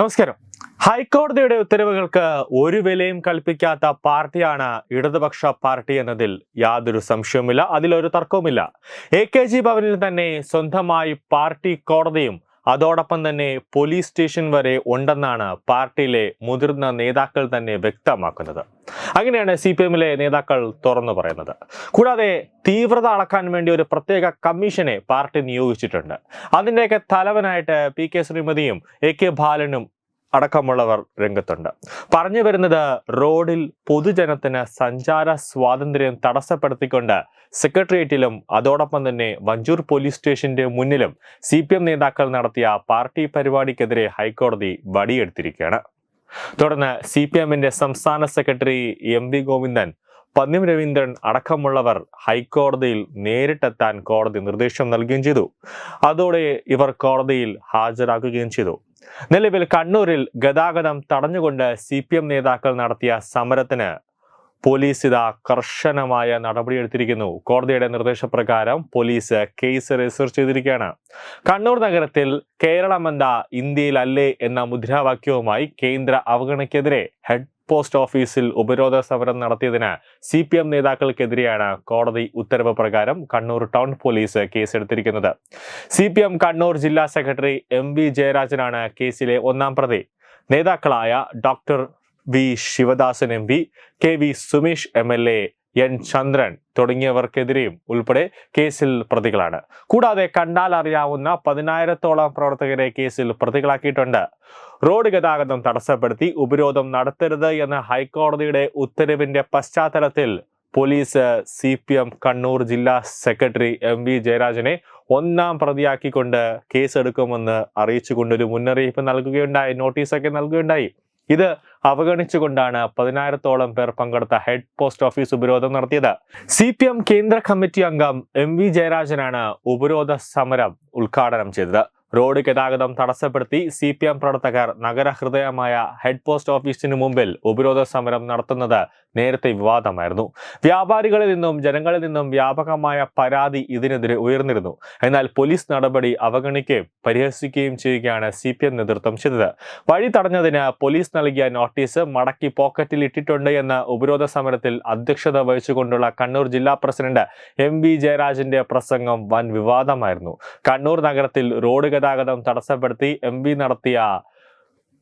നമസ്കാരം. ഹൈക്കോടതിയുടെ ഉത്തരവുകൾക്ക് ഒരു വിലയും കൽപ്പിക്കാത്ത പാർട്ടിയാണ് ഇടതുപക്ഷ പാർട്ടി എന്നതിൽ യാതൊരു സംശയവുമില്ല. അതിലൊരു തർക്കവുമില്ല. എ കെ ജി ഭവനിൽ തന്നെ സ്വന്തമായി പാർട്ടി കോടതിയും അതോടൊപ്പം തന്നെ പോലീസ് സ്റ്റേഷൻ വരെ ഉണ്ടെന്നാണ് പാർട്ടിയിലെ മുതിർന്ന നേതാക്കൾ തന്നെ വ്യക്തമാക്കുന്നത്. അങ്ങനെയാണ് സി പി എമ്മിലെ നേതാക്കൾ തുറന്നു പറയുന്നത്. കൂടാതെ തീവ്രത അളക്കാൻ വേണ്ടി ഒരു പ്രത്യേക കമ്മീഷനെ പാർട്ടി നിയോഗിച്ചിട്ടുണ്ട്. അതിന്റെയൊക്കെ തലവനായിട്ട് പി കെ ശ്രീമതിയും എ കെ ബാലനും അടക്കമുള്ളവർ രംഗത്തുണ്ട്. പറഞ്ഞു വരുന്നത് റോഡിൽ പൊതുജനത്തിന് സഞ്ചാര സ്വാതന്ത്ര്യം തടസ്സപ്പെടുത്തിക്കൊണ്ട് സെക്രട്ടേറിയറ്റിലും അതോടൊപ്പം തന്നെ വഞ്ചൂർ പോലീസ് സ്റ്റേഷന്റെ മുന്നിലും സി നേതാക്കൾ നടത്തിയ പാർട്ടി പരിപാടിക്കെതിരെ ഹൈക്കോടതി വടിയെടുത്തിരിക്കുകയാണ്. തുടർന്ന് സി പി എമ്മിന്റെ സംസ്ഥാന secretary M V Govindan Pannyan Raveendran അടക്കമുള്ളവർ ഹൈക്കോടതിയിൽ നേരിട്ടെത്താൻ കോടതി നിർദ്ദേശം നൽകുകയും ചെയ്തു. അതോടെ ഇവർ കോടതിയിൽ ഹാജരാക്കുകയും ചെയ്തു. നിലവിൽ കണ്ണൂരിൽ ഗതാഗതം തടഞ്ഞുകൊണ്ട് സി പി എം നേതാക്കൾ നടത്തിയ സമരത്തിന് പോലീസ് ഇതാ കർശനമായ നടപടിയെടുത്തിരിക്കുന്നു. കോടതിയുടെ നിർദ്ദേശപ്രകാരം പോലീസ് കേസ് രജിസ്റ്റർ ചെയ്തിരിക്കുകയാണ്. കണ്ണൂർ നഗരത്തിൽ കേരളമെന്താ ഇന്ത്യയിലല്ലേ എന്ന മുദ്രാവാക്യവുമായി കേന്ദ്ര അവഗണനയ്ക്കെതിരെ ഹെഡ് പോസ്റ്റ് ഓഫീസിൽ ഉപരോധ സമരം നടത്തിയതിന് സി പി എം നേതാക്കൾക്കെതിരെയാണ് കോടതി ഉത്തരവ് പ്രകാരം കണ്ണൂർ ടൗൺ പോലീസ് കേസെടുത്തിരിക്കുന്നത്. സി പി എം കണ്ണൂർ ജില്ലാ സെക്രട്ടറി എം വി ജയരാജനാണ് കേസിലെ ഒന്നാം പ്രതി. നേതാക്കളായ doctor V Sivadasan M P K V Sumesh M L A N Chandran തുടങ്ങിയവർക്കെതിരെയും ഉൾപ്പെടെ കേസിൽ പ്രതികളാണ്. കൂടാതെ കണ്ടാൽ അറിയാവുന്ന പതിനായിരത്തോളം പ്രവർത്തകരെ കേസിൽ പ്രതികളാക്കിയിട്ടുണ്ട്. റോഡ് ഗതാഗതം തടസ്സപ്പെടുത്തി ഉപരോധം നടത്തരുത് എന്ന ഹൈക്കോടതിയുടെ ഉത്തരവിന്റെ പശ്ചാത്തലത്തിൽ police C P M Kannur ജില്ലാ സെക്രട്ടറി എം വി ജയരാജനെ ഒന്നാം പ്രതിയാക്കിക്കൊണ്ട് കേസെടുക്കുമെന്ന് അറിയിച്ചുകൊണ്ടൊരു മുന്നറിയിപ്പ് നൽകുകയുണ്ടായി നോട്ടീസൊക്കെ നൽകുകയുണ്ടായി. ഇത് അവഗണിച്ചുകൊണ്ടാണ് പതിനായിരത്തോളം പേർ പങ്കെടുത്ത ഹെഡ് പോസ്റ്റ് ഓഫീസ് ഉപരോധം നടത്തിയത്. സി കേന്ദ്ര കമ്മിറ്റി അംഗം എം വി ജയരാജനാണ് ഉപരോധ സമരം ഉദ്ഘാടനം ചെയ്തത്. റോഡ് ഗതാഗതം തടസ്സപ്പെടുത്തി സി പി എം പ്രവർത്തകർ നഗരഹൃദയമായ ഹെഡ് പോസ്റ്റ് ഓഫീസിന് മുമ്പിൽ ഉപരോധ സമരം നടത്തുന്നത് നേരത്തെ വിവാദമായിരുന്നു. വ്യാപാരികളിൽ നിന്നും ജനങ്ങളിൽ നിന്നും വ്യാപകമായ പരാതി ഇതിനെതിരെ ഉയർന്നിരുന്നു. എന്നാൽ പോലീസ് നടപടി അവഗണിക്കുകയും പരിഹസിക്കുകയും ചെയ്യുകയാണ് സി പി എം നേതൃത്വം ചെയ്തത്. വഴി തടഞ്ഞതിന് പോലീസ് നൽകിയ നോട്ടീസ് മടക്കി പോക്കറ്റിൽ ഇട്ടിട്ടുണ്ട് എന്ന ഉപരോധ സമരത്തിൽ അധ്യക്ഷത വഹിച്ചുകൊണ്ടുള്ള കണ്ണൂർ ജില്ലാ പ്രസിഡന്റ് എം വി ജയരാജന്റെ പ്രസംഗം വൻ വിവാദമായിരുന്നു. കണ്ണൂർ നഗരത്തിൽ റോഡ് ഗതാഗതം തടസ്സപ്പെടുത്തി എം വി നടത്തിയ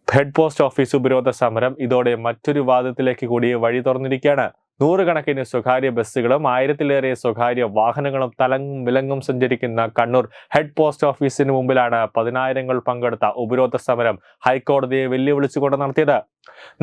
ഹെഡ് പോസ്റ്റ് ഓഫീസ് ഉപരോധ സമരം ഇതോടെ മറ്റൊരു വാദത്തിലേക്ക് കൂടി വഴി തുറന്നിരിക്കുകയാണ്. നൂറുകണക്കിന് സ്വകാര്യ ബസ്സുകളും ആയിരത്തിലേറെ സ്വകാര്യ വാഹനങ്ങളും തലങ്ങും വിലങ്ങും സഞ്ചരിക്കുന്ന കണ്ണൂർ ഹെഡ് പോസ്റ്റ് ഓഫീസിന് മുമ്പിലാണ് പതിനായിരങ്ങൾ പങ്കെടുത്ത ഉപരോധ സമരം ഹൈക്കോടതിയെ വെല്ലുവിളിച്ചുകൊണ്ട് നടത്തിയത്.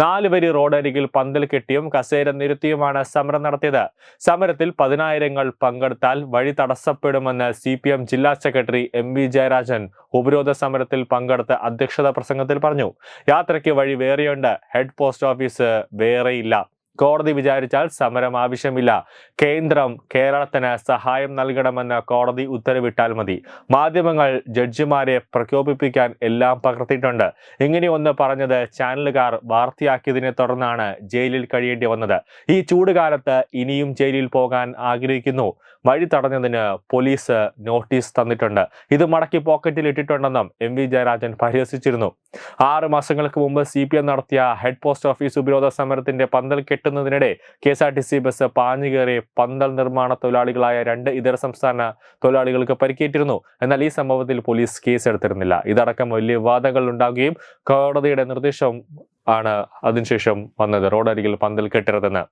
നാല് വരി റോഡരികിൽ പന്തൽ കെട്ടിയും കസേര നിരത്തിയുമാണ് സമരം നടത്തിയത്. സമരത്തിൽ പതിനായിരങ്ങൾ പങ്കെടുത്താൽ വഴി തടസ്സപ്പെടുമെന്ന് സി ജില്ലാ സെക്രട്ടറി എം ജയരാജൻ ഉപരോധ സമരത്തിൽ പങ്കെടുത്ത് അധ്യക്ഷത പ്രസംഗത്തിൽ പറഞ്ഞു. യാത്രയ്ക്ക് വഴി വേറെയുണ്ട്. ഹെഡ് പോസ്റ്റ് ഓഫീസ് വേറെയില്ല. കോടതി വിചാരിച്ചാൽ സമരം ആവശ്യമില്ല. കേന്ദ്രം കേരളത്തിന് സഹായം നൽകണമെന്ന് കോടതി ഉത്തരവിട്ടാൽ മതി. മാധ്യമങ്ങൾ ജഡ്ജിമാരെ പ്രകോപിപ്പിക്കാൻ എല്ലാം പകർത്തിയിട്ടുണ്ട്. ഇങ്ങനെ ഒന്ന് പറഞ്ഞത് ചാനലുകാർ വാർത്തയാക്കിയതിനെ തുടർന്നാണ് ജയിലിൽ കഴിയേണ്ടി വന്നത്. ഈ ചൂടുകാലത്ത് ഇനിയും ജയിലിൽ പോകാൻ ആഗ്രഹിക്കുന്നു. വഴി തടഞ്ഞതിന് പോലീസ് നോട്ടീസ് തന്നിട്ടുണ്ട്. ഇത് മടക്കി പോക്കറ്റിൽ ഇട്ടിട്ടുണ്ടെന്നും എം വി ജയരാജൻ പരിഹസിച്ചിരുന്നു. ആറ് മാസങ്ങൾക്ക് മുമ്പ് സി നടത്തിയ ഹെഡ് പോസ്റ്റ് ഓഫീസ് ഉപരോധ സമരത്തിന്റെ പന്തൽ കെട്ടുന്നതിനിടെ K S R T C bus പാഞ്ഞുകയറി പന്തൽ നിർമ്മാണ തൊഴിലാളികളായ രണ്ട് ഇതര സംസ്ഥാന തൊഴിലാളികൾക്ക് പരിക്കേറ്റിരുന്നു. എന്നാൽ ഈ സംഭവത്തിൽ പോലീസ് കേസ് എടുത്തിരുന്നില്ല ഇതടക്കം വലിയ വിവാദങ്ങൾ ഉണ്ടാകുകയും കോടതിയുടെ നിർദ്ദേശം ആണ് അതിനുശേഷം വന്നത്. റോഡരികിൽ പന്തൽ കെട്ടരുതെന്ന്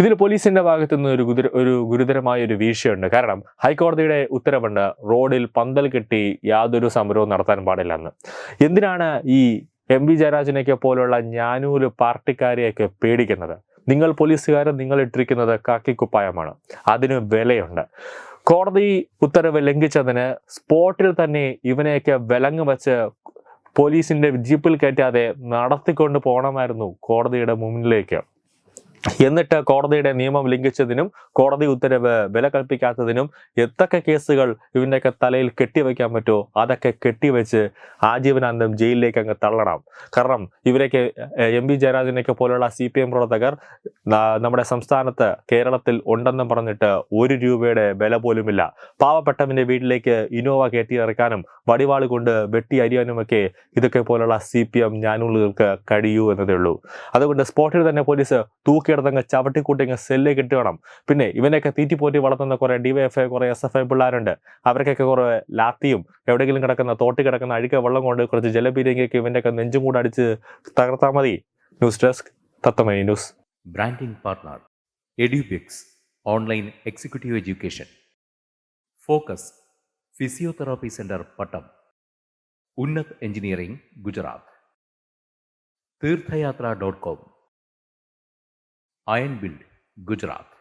ഇതിൽ പോലീസിന്റെ ഭാഗത്തു നിന്ന് ഒരു ഗുരുതര ഒരു ഗുരുതരമായ ഒരു വീഴ്ചയുണ്ട്. കാരണം ഹൈക്കോടതിയുടെ ഉത്തരവുണ്ട് റോഡിൽ പന്തൽ കെട്ടി യാതൊരു സമരവും നടത്താൻ പാടില്ലെന്ന്. എന്തിനാണ് ഈ എം വി ജയരാജനെയൊക്കെ പോലുള്ള ഞാനൂൽ പാർട്ടിക്കാരെയൊക്കെ പേടിക്കുന്നത്. നിങ്ങൾ പോലീസുകാരൻ നിങ്ങൾ ഇട്ടിരിക്കുന്നത് കാക്കിക്കുപ്പായമാണ്. അതിന് വിലയുണ്ട്. കോടതി ഉത്തരവ് ലംഘിച്ചതിന് സ്പോട്ടിൽ തന്നെ ഇവനെയൊക്കെ വിലങ്ങ് വെച്ച് പോലീസിന്റെ ജീപ്പിൽ കയറ്റാതെ നടത്തിക്കൊണ്ട് പോകണമായിരുന്നു കോടതിയുടെ മുന്നിലേക്ക്. എന്നിട്ട് കോടതിയുടെ നിയമം ലംഘിച്ചതിനും കോടതി ഉത്തരവ് വില കൽപ്പിക്കാത്തതിനും എത്തൊക്കെ കേസുകൾ ഇവന്റെയൊക്കെ തലയിൽ കെട്ടിവെക്കാൻ പറ്റുമോ? അതൊക്കെ കെട്ടിവെച്ച് ആജീവനാന്തം ജയിലിലേക്ക് അങ്ങ് തള്ളണം. കാരണം ഇവരൊക്കെ എം പി ജയരാജനെയൊക്കെ പോലുള്ള സി പി എം പ്രവർത്തകർ നമ്മുടെ സംസ്ഥാനത്ത് കേരളത്തിൽ ഉണ്ടെന്നും പറഞ്ഞിട്ട് ഒരു രൂപയുടെ വില പോലുമില്ല. പാവപ്പെട്ടവന്റെ വീട്ടിലേക്ക് ഇനോവ കയറ്റി ഇറക്കാനും വടിവാൾ കൊണ്ട് വെട്ടി അരിയാനുമൊക്കെ ഇതൊക്കെ പോലുള്ള സി പി എം ഞാനുള്ളുകൾക്ക് കഴിയൂ എന്നതേ ഉള്ളൂ. അതുകൊണ്ട് സ്പോട്ടിൽ തന്നെ പോലീസ് തൂക്കിയെടുത്തങ്ങ് ചവിട്ടിക്കൂട്ടിങ്ങ് സെല്ല് കിട്ടണം പിന്നെ ഇവനെയൊക്കെ തീറ്റിപ്പോറ്റി വളർത്തുന്ന കുറേ ഡിവൈഎഫ്ഐ കുറേ എസ് എഫ് ഐ പിള്ളേരുണ്ട്. അവർക്കൊക്കെ കുറെ ലാത്തിയും എവിടെയെങ്കിലും കിടക്കുന്ന തോട്ടി കിടക്കുന്ന അഴുക്ക വെള്ളം കൊണ്ട് കുറച്ച് ജലപീരങ്കിയൊക്കെ ഇവന്റെയൊക്കെ നെഞ്ചും കൂടെ അടിച്ച് തകർത്താൽ മതി. News desk Thathamani news. Branding partner Edubix online executive education focus physiotherapy centre Pattom Unnat engineering Gujarat Theerthayatra dot com ion build Gujarat